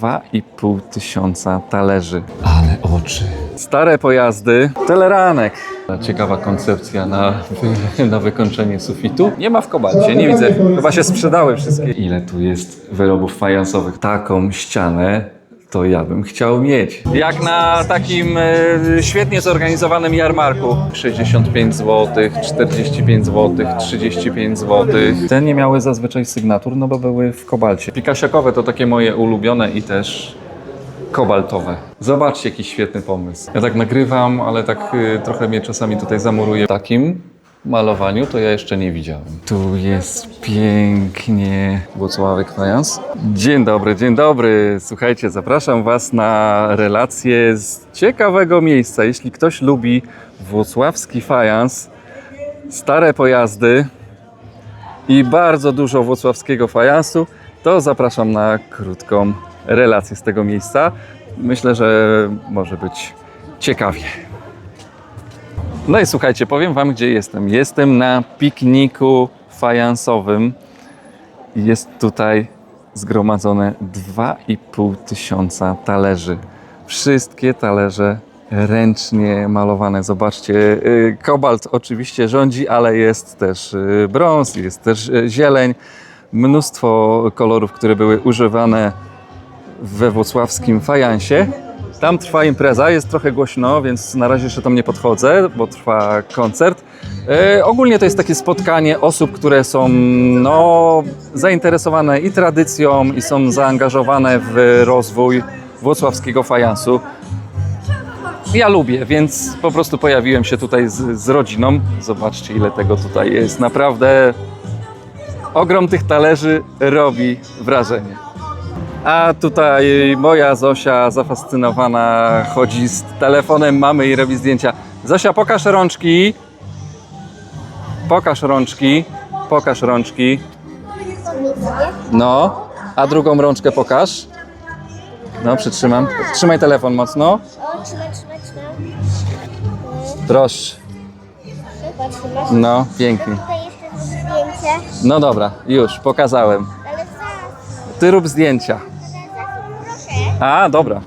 2,5 tysiąca talerzy. Ale oczy. Stare pojazdy, teleranek. Ciekawa koncepcja na, na wykończenie sufitu. Nie ma w kobalcie, nie widzę. Chyba się sprzedały wszystkie. Ile tu jest wyrobów fajansowych? Taką ścianę to ja bym chciał mieć. Jak na takim e, świetnie zorganizowanym jarmarku. 65 zł, 45 zł, 35 zł. Te nie miały zazwyczaj sygnatur, no bo były w kobalcie. Pikasiakowe to takie moje ulubione i też kobaltowe. Zobaczcie, jaki świetny pomysł. Ja tak nagrywam, ale tak y, trochę mnie czasami tutaj zamuruje. Takim malowaniu to ja jeszcze nie widziałem. Tu jest pięknie Włocławek Fajans. Dzień dobry, dzień dobry. Słuchajcie, zapraszam Was na relację z ciekawego miejsca. Jeśli ktoś lubi włocławski fajans, stare pojazdy, i bardzo dużo włocławskiego fajansu, to zapraszam na krótką relację z tego miejsca. Myślę, że może być ciekawie. No i słuchajcie, powiem Wam, gdzie jestem. Jestem na pikniku fajansowym. Jest tutaj zgromadzone 2,5 tysiąca talerzy. Wszystkie talerze ręcznie malowane. Zobaczcie, y, kobalt oczywiście rządzi, ale jest też y, brąz, jest też y, zieleń. Mnóstwo kolorów, które były używane we włocławskim fajansie. Tam trwa impreza, jest trochę głośno, więc na razie jeszcze tam nie podchodzę, bo trwa koncert. E, ogólnie to jest takie spotkanie osób, które są no, zainteresowane i tradycją, i są zaangażowane w rozwój włocławskiego fajansu. Ja lubię, więc po prostu pojawiłem się tutaj z, z rodziną. Zobaczcie, ile tego tutaj jest. Naprawdę ogrom tych talerzy robi wrażenie. A tutaj moja Zosia zafascynowana chodzi z telefonem mamy i robi zdjęcia. Zosia, pokaż rączki. Pokaż rączki. Pokaż rączki. No, a drugą rączkę pokaż. No, przytrzymam. Trzymaj telefon mocno. O, trzymaj, trzymaj, trzymaj. Proszę. No, pięknie. Tutaj jeszcze zrób zdjęcie. No dobra, już, pokazałem. Ale Ty rób zdjęcia. A, dobra.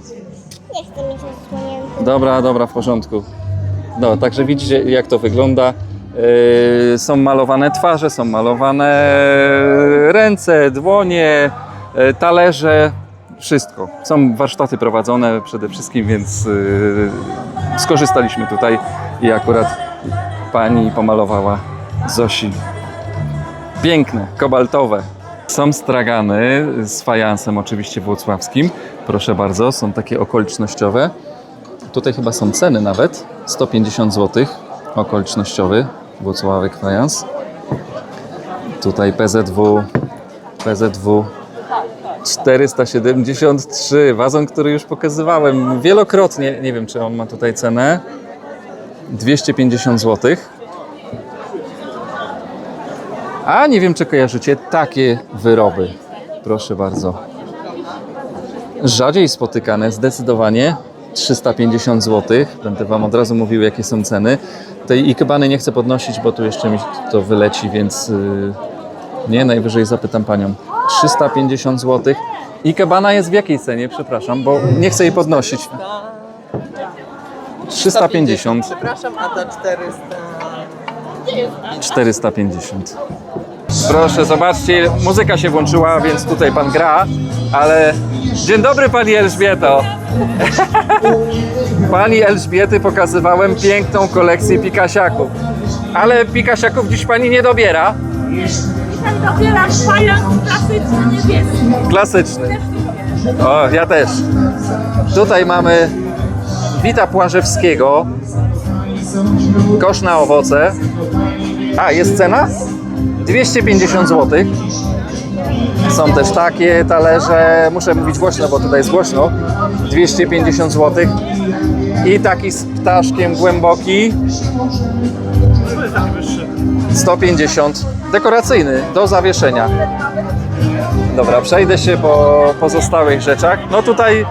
Nie chcę mieć zasłonięty. Dobra, dobra, w porządku. No, także widzicie, jak to wygląda. Yy, są malowane twarze, są malowane ręce, dłonie, yy, talerze, wszystko. Są warsztaty prowadzone przede wszystkim, więc yy, skorzystaliśmy tutaj i akurat pani pomalowała Zosi. Piękne, kobaltowe. Są stragany z fajansem oczywiście włocławskim. Proszę bardzo, są takie okolicznościowe. Tutaj chyba są ceny nawet. 150 zł okolicznościowy Włocławek Fajans. Tutaj PZW PZW 473 wazon, który już pokazywałem wielokrotnie. Nie wiem, czy on ma tutaj cenę. 250 zł. A nie wiem, czy kojarzycie takie wyroby. Proszę bardzo rzadziej spotykane zdecydowanie 350 zł. Będę Wam od razu mówił, jakie są ceny. Tej ikebany nie chcę podnosić, bo tu jeszcze mi to wyleci, więc yy, nie, najwyżej zapytam Panią. 350 zł. Ikebana jest w jakiej cenie? Przepraszam, bo nie chcę jej podnosić. 350. Przepraszam, a ta 400. 450. Proszę, zobaczcie, muzyka się włączyła, więc tutaj pan gra, ale... Dzień dobry Pani Elżbieto! Pani Elżbiety pokazywałem piękną kolekcję pikasiaków. Ale pikasiaków dziś Pani nie dobiera. Dzisiaj dobieram fajans klasyczny niebieski. Klasyczny. O, ja też. Tutaj mamy Wita Płażewskiego. Kosz na owoce. A, jest cena? 250 zł. Są też takie talerze, muszę mówić głośno, bo tutaj jest głośno. 250 zł. I taki z ptaszkiem głęboki. 150. Dekoracyjny, do zawieszenia. Dobra, przejdę się po pozostałych rzeczach. No tutaj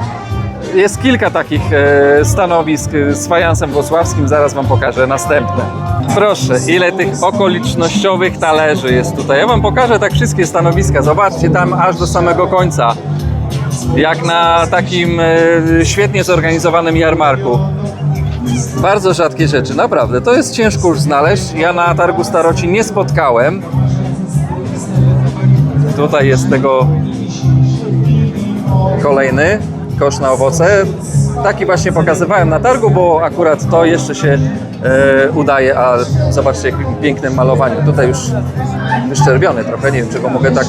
jest kilka takich e, stanowisk e, z fajansem włocławskim, zaraz Wam pokażę następne. Proszę, ile tych okolicznościowych talerzy jest tutaj. Ja Wam pokażę tak wszystkie stanowiska. Zobaczcie tam aż do samego końca. Jak na takim e, świetnie zorganizowanym jarmarku. Bardzo rzadkie rzeczy, naprawdę. To jest ciężko już znaleźć. Ja na targu staroci nie spotkałem. Tutaj jest tego kolejny kosz na owoce. Taki właśnie pokazywałem na targu, bo akurat to jeszcze się e, udaje, a zobaczcie jakim pięknym malowaniu. Tutaj już wyszczerbiony trochę, nie wiem czego mogę tak...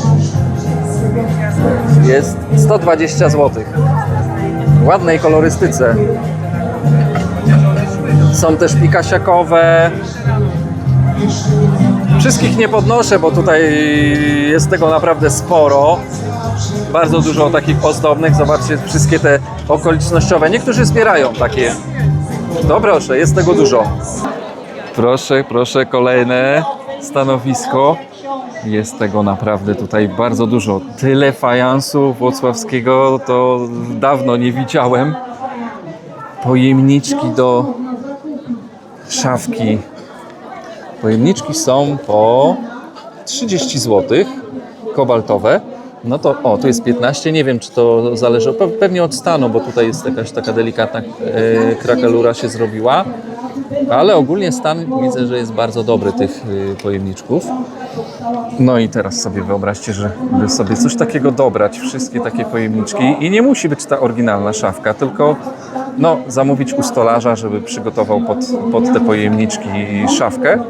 Jest 120 zł. Ładnej kolorystyce. Są też pikasiakowe. Wszystkich nie podnoszę, bo tutaj jest tego naprawdę sporo. Bardzo dużo takich ozdobnych. Zobaczcie, wszystkie te okolicznościowe. Niektórzy zbierają takie. No proszę, jest tego dużo. Proszę, proszę, kolejne stanowisko. Jest tego naprawdę tutaj bardzo dużo. Tyle fajansu włocławskiego to dawno nie widziałem. Pojemniczki do szafki. Pojemniczki są po 30 zł, kobaltowe. No to, o, tu jest 15, nie wiem czy to zależy, pe- pewnie od stanu, bo tutaj jest jakaś taka delikatna e, krakelura się zrobiła. Ale ogólnie stan widzę, że jest bardzo dobry tych y, pojemniczków. No i teraz sobie wyobraźcie, że by sobie coś takiego dobrać, wszystkie takie pojemniczki i nie musi być ta oryginalna szafka, tylko no, zamówić u stolarza, żeby przygotował pod, pod te pojemniczki szafkę.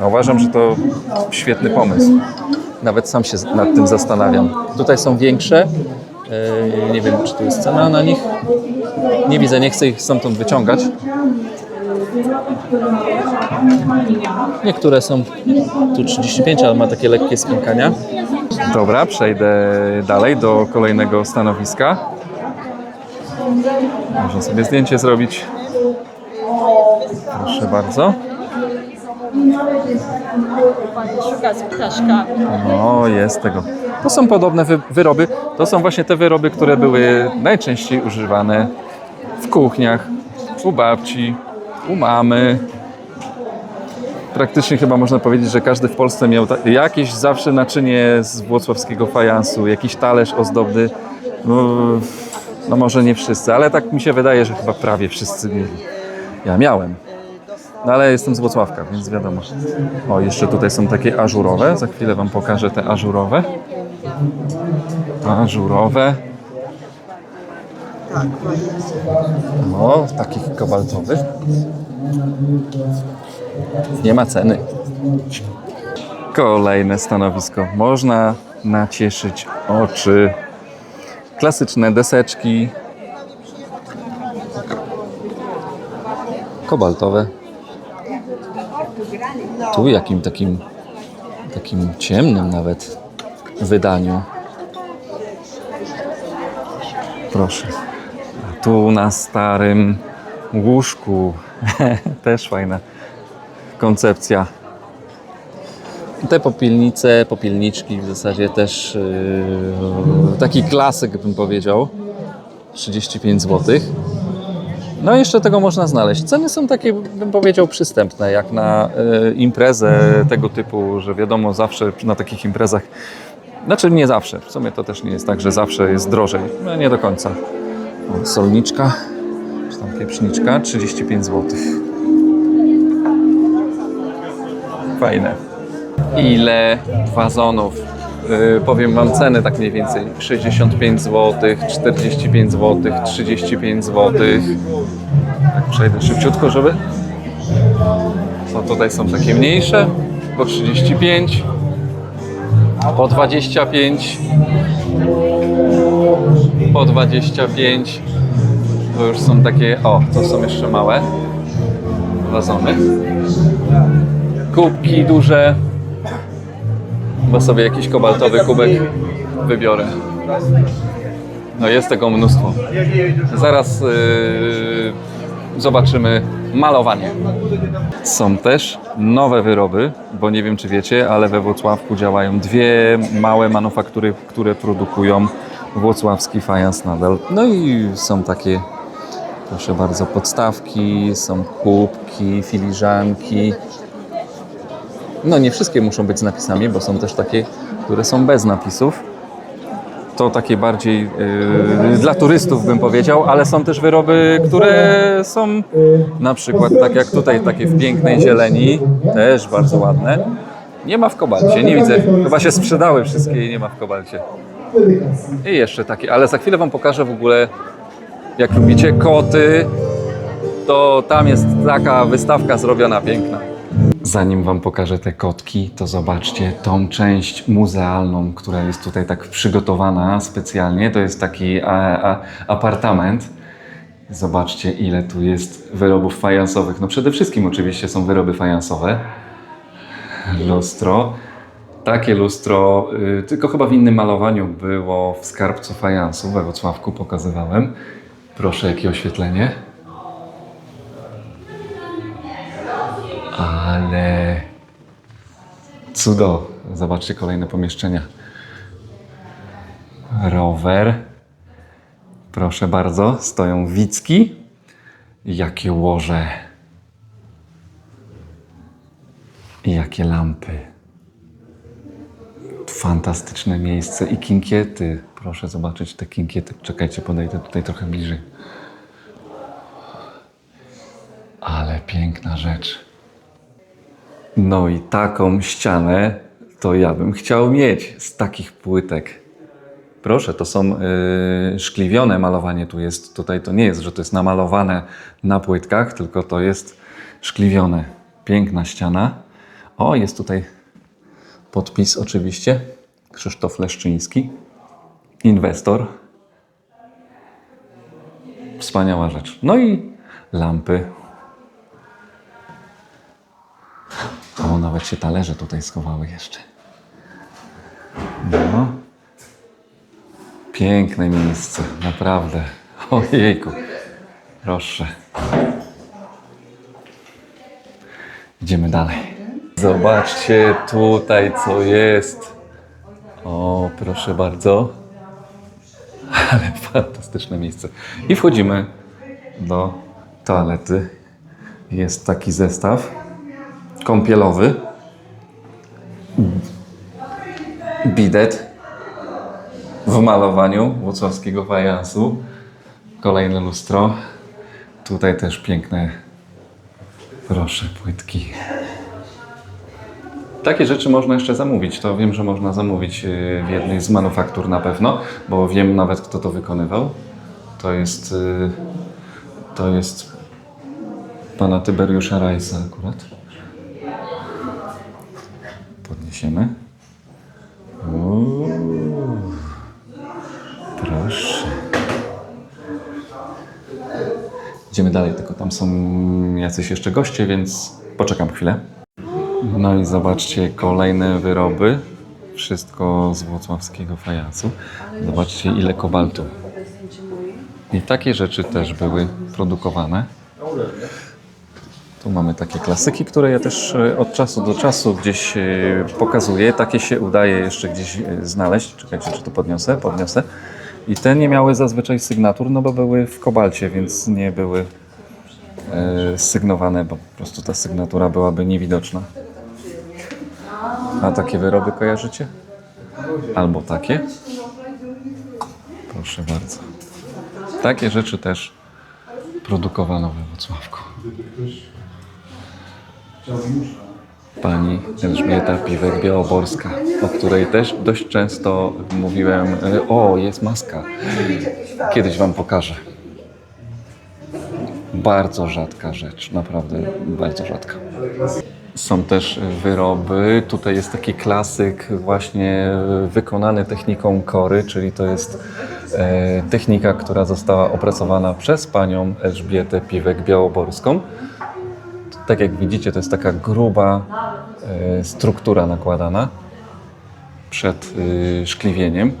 No, uważam, że to świetny pomysł. Nawet sam się nad tym zastanawiam. Tutaj są większe. Yy, Nie wiem, czy tu jest cena na nich. Nie widzę, nie chcę ich stamtąd wyciągać. Niektóre są tu 35, ale ma takie lekkie spękania. Dobra, przejdę dalej do kolejnego stanowiska. Można sobie zdjęcie zrobić. Proszę bardzo. Szukać ptaszka. No, jest tego. To są podobne wy wyroby. To są właśnie te wyroby, które były najczęściej używane w kuchniach, u babci, u mamy. Praktycznie chyba można powiedzieć, że każdy w Polsce miał jakieś zawsze naczynie z włocławskiego fajansu, jakiś talerz ozdobny. No, no może nie wszyscy, ale tak mi się wydaje, że chyba prawie wszyscy mieli. Ja miałem. No ale jestem z Włocławka, więc wiadomo. O, jeszcze tutaj są takie ażurowe. Za chwilę Wam pokażę te ażurowe. Ażurowe. No, takich kobaltowych. Nie ma ceny. Kolejne stanowisko. Można nacieszyć oczy. Klasyczne deseczki. Kobaltowe. Tu jakim takim takim ciemnym nawet wydaniu. Proszę. A tu na starym łóżku też fajna koncepcja. Te popielnice, popielniczki w zasadzie też yy, taki klasyk bym powiedział. 35 zł. No jeszcze tego można znaleźć. Ceny są takie, bym powiedział, przystępne, jak na e, imprezę tego typu, że wiadomo, zawsze na takich imprezach, znaczy nie zawsze, w sumie to też nie jest tak, że zawsze jest drożej, no nie do końca. O, solniczka, czy tam pieprzniczka, 35 zł. Fajne. Ile wazonów? Yy, powiem Wam ceny tak mniej więcej. 65 zł, 45 zł, 35 zł. Tak przejdę szybciutko, żeby... Co tutaj są takie mniejsze? Po 35. Po 25. Po 25. To już są takie... O, to są jeszcze małe wazony. Kubki duże. Chyba sobie jakiś kobaltowy kubek wybiorę. No jest tego mnóstwo. Zaraz yy, zobaczymy malowanie. Są też nowe wyroby, bo nie wiem czy wiecie, ale we Włocławku działają dwie małe manufaktury, które produkują włocławski fajans nadal. No i są takie, proszę bardzo, podstawki, są kubki, filiżanki. No nie wszystkie muszą być z napisami, bo są też takie, które są bez napisów. to takie bardziej yy, dla turystów bym powiedział, ale są też wyroby, które są na przykład tak jak tutaj, takie w pięknej zieleni, też bardzo ładne. Nie ma w kobalcie, nie widzę. Chyba się sprzedały wszystkie i nie ma w kobalcie. I jeszcze takie, ale za chwilę Wam pokażę w ogóle, jak lubicie koty, to tam jest taka wystawka zrobiona piękna. Zanim Wam pokażę te kotki, to zobaczcie tą część muzealną, która jest tutaj tak przygotowana specjalnie. To jest taki a, a, apartament. Zobaczcie, ile tu jest wyrobów fajansowych. No przede wszystkim oczywiście są wyroby fajansowe. Lustro. Takie lustro, y, tylko chyba w innym malowaniu było w skarbcu fajansu we Wrocławku, pokazywałem. Proszę, jakie oświetlenie. Ale cudo. Zobaczcie kolejne pomieszczenia. Rower. Proszę bardzo, stoją wicki. Jakie łoże. I jakie lampy. Fantastyczne miejsce i kinkiety. Proszę zobaczyć te kinkiety. Czekajcie, podejdę tutaj trochę bliżej. Ale piękna rzecz. No i taką ścianę to ja bym chciał mieć z takich płytek. Proszę, to są yy, szkliwione malowanie tu jest. Tutaj to nie jest, że to jest namalowane na płytkach, tylko to jest szkliwione. Piękna ściana. O, jest tutaj podpis oczywiście. Krzysztof Leszczyński, inwestor. Wspaniała rzecz. No i lampy. O, nawet się talerze tutaj schowały jeszcze. No. Piękne miejsce, naprawdę. Ojejku. Proszę. Idziemy dalej. Zobaczcie tutaj, co jest. O, proszę bardzo. Ale fantastyczne miejsce. I wchodzimy do toalety. Jest taki zestaw kąpielowy. Bidet w malowaniu włocławskiego fajansu. Kolejne lustro. Tutaj też piękne, proszę, płytki. Takie rzeczy można jeszcze zamówić. To wiem, że można zamówić y, w jednej z manufaktur na pewno, bo wiem nawet, kto to wykonywał. To jest, y, to jest pana Tyberiusza Rajsa akurat. Podniesiemy. Uuu, proszę. Idziemy dalej, tylko tam są jacyś jeszcze goście, więc poczekam chwilę. No i zobaczcie kolejne wyroby. Wszystko z włocławskiego fajansu. Zobaczcie ile kobaltu. I takie rzeczy też były produkowane. Tu mamy takie klasyki, które ja też e, od czasu do czasu gdzieś e, pokazuję. Takie się udaje jeszcze gdzieś e, znaleźć. Czekajcie, czy to podniosę? Podniosę. I te nie miały zazwyczaj sygnatur, no bo były w kobalcie, więc nie były sygnowane, bo po prostu ta sygnatura byłaby niewidoczna. A takie wyroby kojarzycie? Albo takie? Proszę bardzo. Takie rzeczy też produkowano we Wrocławku. Pani Elżbieta Piwek-Białoborska, o której też dość często mówiłem, e, o jest maska. Kiedyś Wam pokażę. Bardzo rzadka rzecz, naprawdę bardzo rzadka. Są też wyroby. Tutaj jest taki klasyk właśnie wykonany techniką kory, czyli to jest e, technika, która została opracowana przez panią Elżbietę Piwek-Białoborską. Tak jak widzicie, to jest taka gruba e, struktura nakładana przed e, szkliwieniem.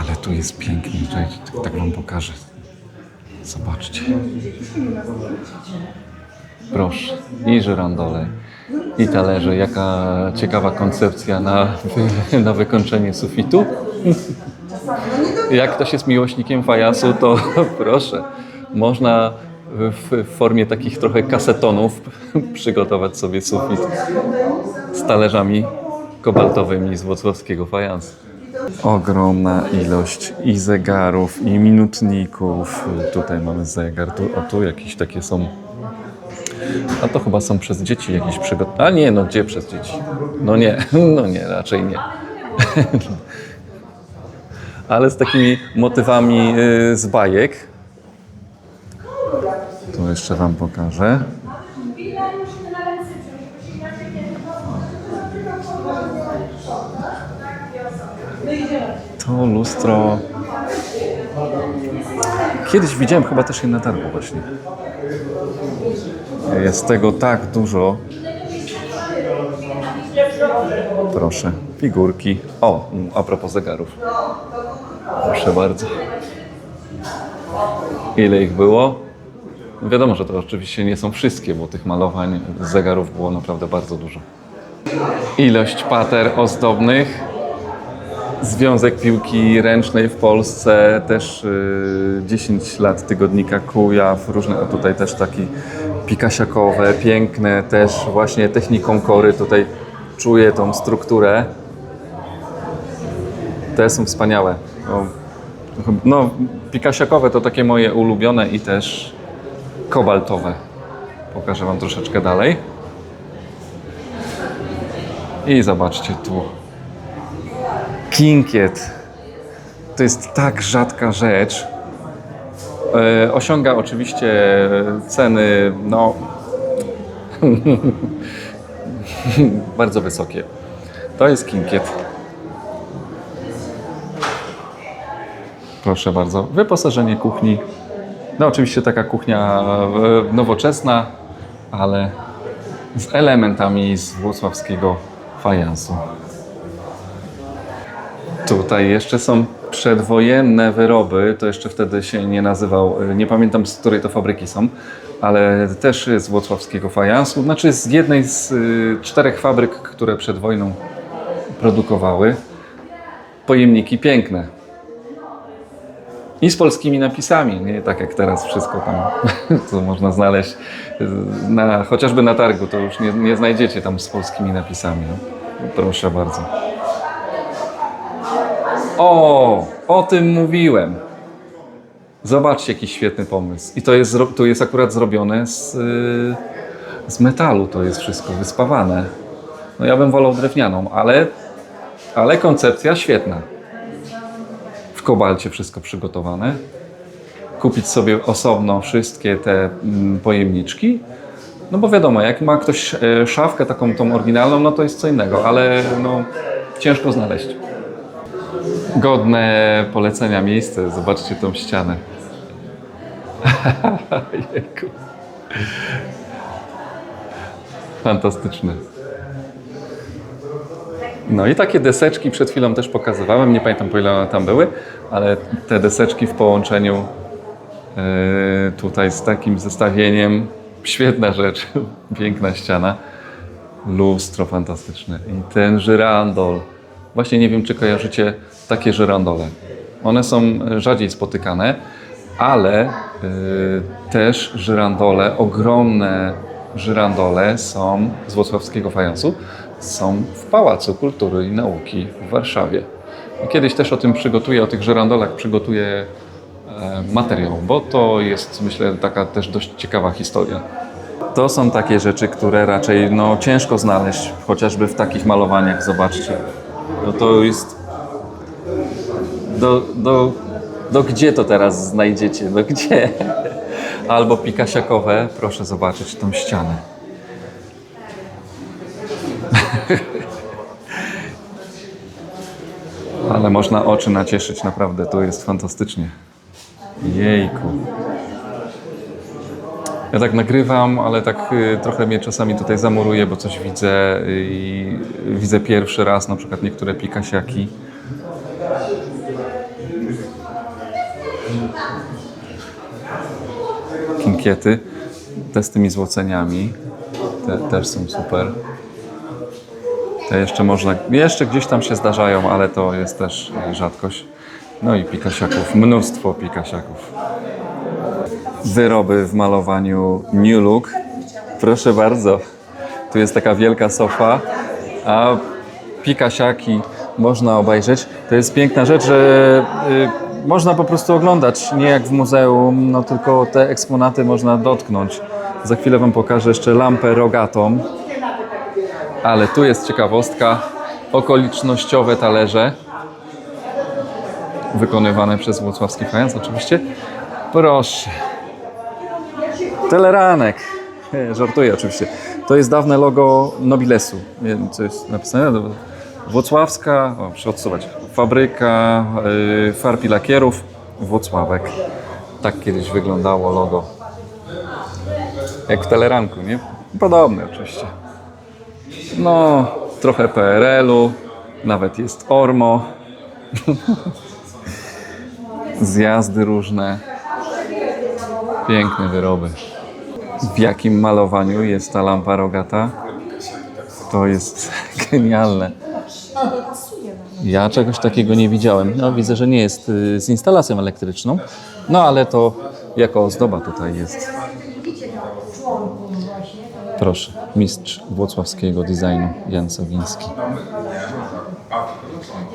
Ale tu jest pięknie, Czekajcie, tak, wam pokażę. Zobaczcie. Proszę, i żyrandole, i talerze. Jaka ciekawa koncepcja na, na wykończenie sufitu. Jak ktoś jest miłośnikiem fajansu, to proszę, można w, formie takich trochę kasetonów przygotować sobie sufit z talerzami kobaltowymi z włocławskiego fajansu. Ogromna ilość i zegarów, i minutników. Tutaj mamy zegar, tu, o tu jakieś takie są. A to chyba są przez dzieci jakieś przygotowane. A nie, no gdzie przez dzieci? No nie, no nie, raczej nie. Ale z takimi motywami y, z bajek. Jeszcze Wam pokażę. To lustro. Kiedyś widziałem chyba też je na targu właśnie. Jest tego tak dużo. Proszę, figurki. O, a propos zegarów. Proszę bardzo. Ile ich było? Wiadomo, że to oczywiście nie są wszystkie, bo tych malowań z zegarów było naprawdę bardzo dużo. Ilość pater ozdobnych. Związek Piłki Ręcznej w Polsce, też y, 10 lat tygodnika Kujaw, różne, a tutaj też taki pikasiakowe, piękne, też właśnie techniką kory, tutaj czuję tą strukturę. Te są wspaniałe. No, no pikasiakowe to takie moje ulubione i też kobaltowe. Pokażę Wam troszeczkę dalej. I zobaczcie tu. Kinkiet. To jest tak rzadka rzecz. E, osiąga oczywiście ceny, no, bardzo wysokie. To jest kinkiet. Proszę bardzo. Wyposażenie kuchni. No oczywiście taka kuchnia e, nowoczesna, ale z elementami z włocławskiego fajansu. Tutaj jeszcze są przedwojenne wyroby, to jeszcze wtedy się nie nazywał, nie pamiętam z której to fabryki są, ale też z włocławskiego fajansu, znaczy z jednej z y, czterech fabryk, które przed wojną produkowały pojemniki piękne. I z polskimi napisami, nie tak jak teraz wszystko tam, co można znaleźć, y, na, chociażby na targu, to już nie, nie znajdziecie tam z polskimi napisami. No. Proszę bardzo. O, o tym mówiłem. Zobaczcie, jaki świetny pomysł. I to jest, to jest akurat zrobione z, y, z metalu, to jest wszystko wyspawane. No ja bym wolał drewnianą, ale, ale koncepcja świetna. W kobalcie wszystko przygotowane. Kupić sobie osobno wszystkie te mm, pojemniczki. No bo wiadomo, jak ma ktoś e, szafkę taką tą oryginalną, no to jest co innego, ale no, ciężko znaleźć godne polecenia miejsce. Zobaczcie tą ścianę. Jejku. Fantastyczne. No i takie deseczki przed chwilą też pokazywałem. Nie pamiętam po ile one tam były, ale te deseczki w połączeniu yy, tutaj z takim zestawieniem. Świetna rzecz. Piękna ściana. Lustro fantastyczne. I ten żyrandol. Właśnie nie wiem, czy kojarzycie takie żyrandole. One są rzadziej spotykane, ale y, też żyrandole, ogromne żyrandole są z włocławskiego fajansu, są w Pałacu Kultury i Nauki w Warszawie. Kiedyś też o tym przygotuję, o tych żyrandolach przygotuję e, materiał, bo to jest myślę taka też dość ciekawa historia. To są takie rzeczy, które raczej no, ciężko znaleźć, chociażby w takich malowaniach, zobaczcie. No to jest. Do, do, do gdzie to teraz znajdziecie? Do gdzie? Albo pikasiakowe, proszę zobaczyć tą ścianę. Ale można oczy nacieszyć, naprawdę, to jest fantastycznie. Jejku. Ja tak nagrywam, ale tak y, trochę mnie czasami tutaj zamuruje, bo coś widzę i widzę pierwszy raz na przykład niektóre pikasiaki. Kinkiety, te z tymi złoceniami, te też są super. Jeszcze można, jeszcze gdzieś tam się zdarzają, ale to jest też y, rzadkość. No i pikasiaków, mnóstwo pikasiaków wyroby w malowaniu New Look. Proszę bardzo. Tu jest taka wielka sofa, a pikasiaki można obejrzeć. To jest piękna rzecz, że y, można po prostu oglądać, nie jak w muzeum, no tylko te eksponaty można dotknąć. Za chwilę Wam pokażę jeszcze lampę rogatą. Ale tu jest ciekawostka. Okolicznościowe talerze. Wykonywane przez Włocławski Fajans oczywiście. Proszę. Teleranek. Żartuję oczywiście. To jest dawne logo Nobilesu. Nie wiem, co jest napisane. Włocławska, o, muszę odsuwać, fabryka yy, farb i lakierów Włocławek. Tak kiedyś wyglądało logo. Jak w teleranku, nie? Podobne oczywiście. No, trochę PRL-u, nawet jest Ormo. Zjazdy różne. Piękne wyroby. W jakim malowaniu jest ta lampa rogata? To jest genialne. Ja czegoś takiego nie widziałem. No, widzę, że nie jest y, z instalacją elektryczną, no ale to jako ozdoba tutaj jest. Proszę, mistrz włocławskiego designu Jan Sowiński.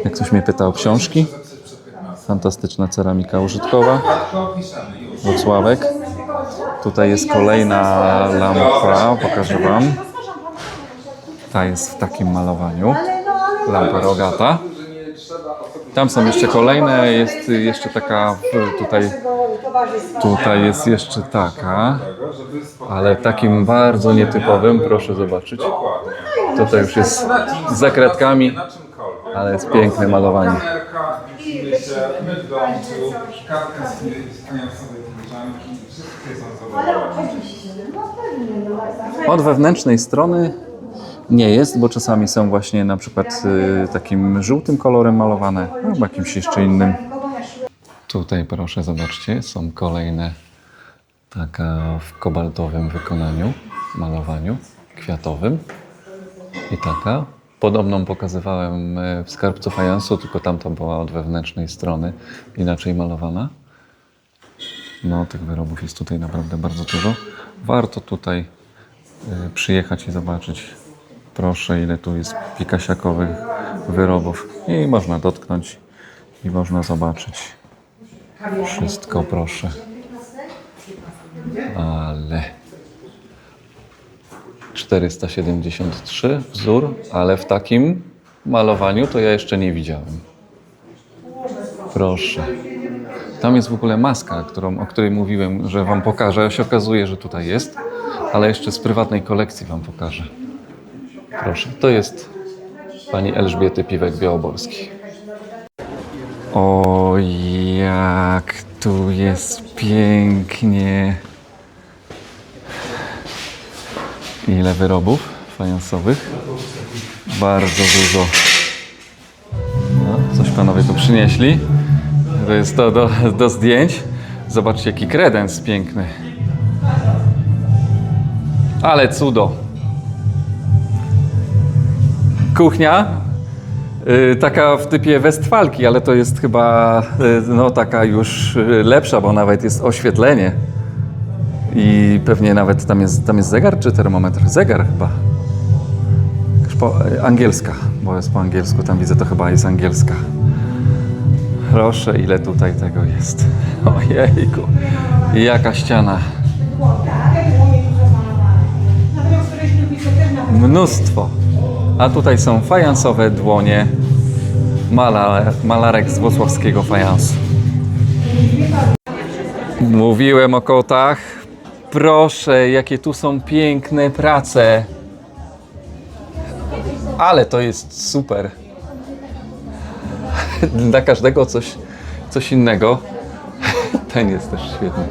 Jak ktoś mnie pyta o książki, fantastyczna ceramika użytkowa, Włocławek. Tutaj jest kolejna lampa, pokażę Wam. Ta jest w takim malowaniu. Lampa rogata. Tam są jeszcze kolejne, jest jeszcze taka tutaj, tutaj jest jeszcze taka, ale takim bardzo nietypowym, proszę zobaczyć. Tutaj już jest z zakradkami, ale jest piękne malowanie. Od wewnętrznej strony nie jest, bo czasami są właśnie na przykład y, takim żółtym kolorem malowane, albo jakimś jeszcze innym. Tutaj proszę, zobaczcie, są kolejne taka w kobaltowym wykonaniu, malowaniu kwiatowym i taka. Podobną pokazywałem e, w skarbcu fajansu, tylko tamta była od wewnętrznej strony inaczej malowana. No, tych wyrobów jest tutaj naprawdę bardzo dużo. Warto tutaj y, przyjechać i zobaczyć. Proszę, ile tu jest pikasiakowych wyrobów. I można dotknąć i można zobaczyć. Wszystko, proszę. Ale 473 wzór, ale w takim malowaniu to ja jeszcze nie widziałem. Proszę. Tam jest w ogóle maska, którą, o której mówiłem, że Wam pokażę. się okazuje, że tutaj jest, ale jeszcze z prywatnej kolekcji Wam pokażę. Proszę, to jest pani Elżbiety Piwek-Białoborski. O, jak tu jest pięknie. Ile wyrobów fajansowych? Bardzo dużo. No, coś panowie tu przynieśli. To jest to do, do zdjęć. Zobaczcie, jaki kredens piękny. Ale cudo. Kuchnia. Y, taka w typie Westfalki, ale to jest chyba y, no, taka już y, lepsza, bo nawet jest oświetlenie. I pewnie nawet tam jest, tam jest zegar czy termometr? Zegar chyba. Po, angielska, bo jest po angielsku, tam widzę to chyba jest angielska. Proszę, ile tutaj tego jest. Ojejku. Jaka ściana. Mnóstwo. A tutaj są fajansowe dłonie. Malar, malarek z włocławskiego fajansu. Mówiłem o kotach. Proszę, jakie tu są piękne prace. Ale to jest super. Dla każdego coś, coś innego. Ten jest też świetny.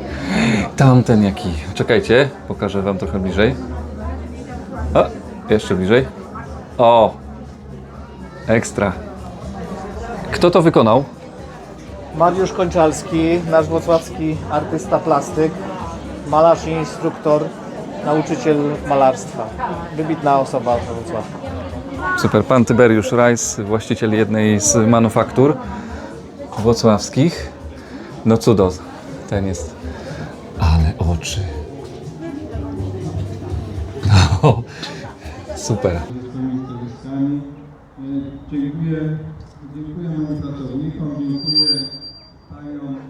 Tamten jaki. Czekajcie, pokażę Wam trochę bliżej. O, jeszcze bliżej. O! Ekstra. Kto to wykonał? Mariusz Kończalski, nasz wrocławski artysta plastyk, malarz i instruktor, nauczyciel malarstwa. Wybitna osoba we Wrocławiu. Super. Pan Tyberiusz Rajs, właściciel jednej z manufaktur włocławskich. No cudo. Ten jest. Ale oczy. No, super. Dziękuję, dziękuję moim pracownikom, dziękuję paniom.